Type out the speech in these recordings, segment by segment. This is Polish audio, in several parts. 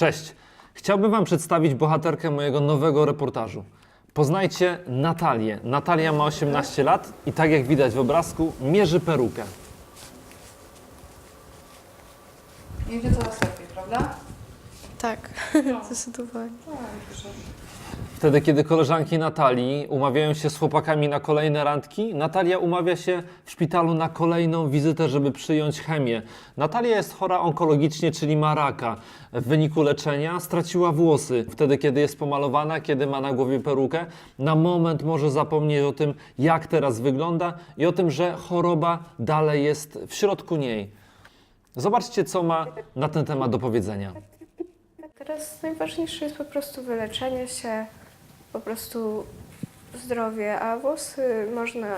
Cześć! Chciałbym Wam przedstawić bohaterkę mojego nowego reportażu. Poznajcie Natalię. Natalia ma 18 lat i tak jak widać w obrazku, mierzy perukę. Idzie coraz lepiej, prawda? Tak, zdecydowanie. Wtedy, kiedy koleżanki Natalii umawiają się z chłopakami na kolejne randki, Natalia umawia się w szpitalu na kolejną wizytę, żeby przyjąć chemię. Natalia jest chora onkologicznie, czyli ma raka. W wyniku leczenia straciła włosy. Wtedy, kiedy jest pomalowana, kiedy ma na głowie perukę, na moment może zapomnieć o tym, jak teraz wygląda i o tym, że choroba dalej jest w środku niej. Zobaczcie, co ma na ten temat do powiedzenia. Teraz najważniejsze jest po prostu wyleczenie się, po prostu zdrowie, a włosy można,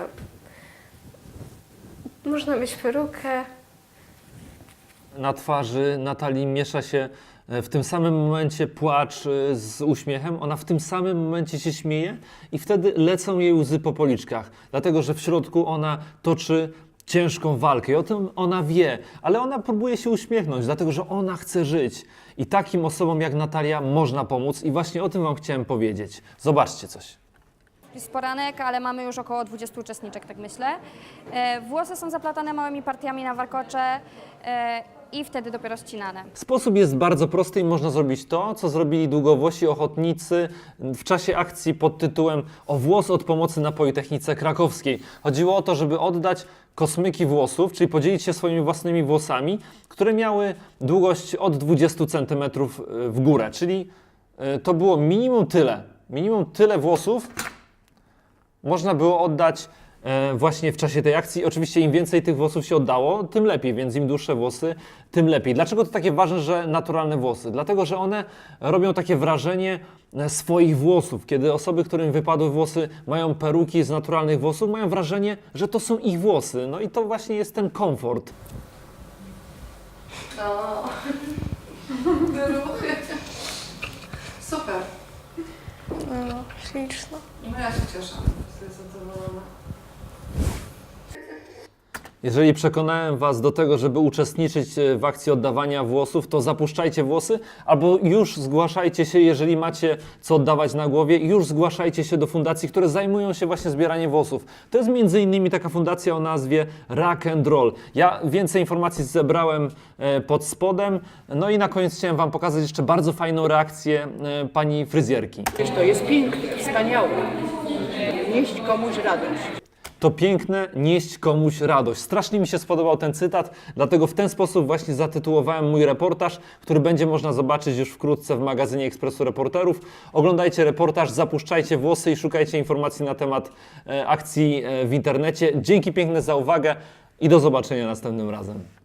można mieć perukę. Na twarzy Natalii miesza się e, w tym samym momencie płacz e, z uśmiechem. Ona w tym samym momencie się śmieje i wtedy lecą jej łzy po policzkach, dlatego że w środku ona toczy ciężką walkę i o tym ona wie, ale ona próbuje się uśmiechnąć, dlatego że ona chce żyć. I takim osobom jak Natalia można pomóc i właśnie o tym Wam chciałem powiedzieć. Zobaczcie coś. Jest poranek, ale mamy już około 20 uczestniczek, tak myślę. E, Włosy są zaplatane małymi partiami na warkocze e, i wtedy dopiero ścinane. Sposób jest bardzo prosty i można zrobić to, co zrobili długowłosi ochotnicy w czasie akcji pod tytułem O włos od pomocy na Politechnice Krakowskiej. Chodziło o to, żeby oddać kosmyki włosów, czyli podzielić się swoimi własnymi włosami, które miały długość od 20 cm w górę, czyli to było minimum tyle. Minimum tyle włosów można było oddać e, właśnie w czasie tej akcji. Oczywiście im więcej tych włosów się oddało, tym lepiej, więc im dłuższe włosy, tym lepiej. Dlaczego to takie ważne, że naturalne włosy? Dlatego, że one robią takie wrażenie e, swoich włosów. Kiedy osoby, którym wypadły włosy, mają peruki z naturalnych włosów, mają wrażenie, że to są ich włosy. No i to właśnie jest ten komfort. O. Ruchy. Super. No, śliczna. No ja się cieszę. Jeżeli przekonałem Was do tego, żeby uczestniczyć e, w akcji oddawania włosów, to zapuszczajcie włosy albo już zgłaszajcie się, jeżeli macie co oddawać na głowie, już zgłaszajcie się do fundacji, które zajmują się właśnie zbieraniem włosów. To jest między innymi taka fundacja o nazwie Rock and Roll. Ja więcej informacji zebrałem e, pod spodem. No i na koniec chciałem Wam pokazać jeszcze bardzo fajną reakcję e, pani fryzjerki. To jest piękne, wspaniałe. Nieść komuś radość. To piękne nieść komuś radość. Strasznie mi się spodobał ten cytat, dlatego w ten sposób właśnie zatytułowałem mój reportaż, który będzie można zobaczyć już wkrótce w magazynie Ekspresu Reporterów. Oglądajcie reportaż, zapuszczajcie włosy i szukajcie informacji na temat e, akcji e, w internecie. Dzięki piękne za uwagę i do zobaczenia następnym razem.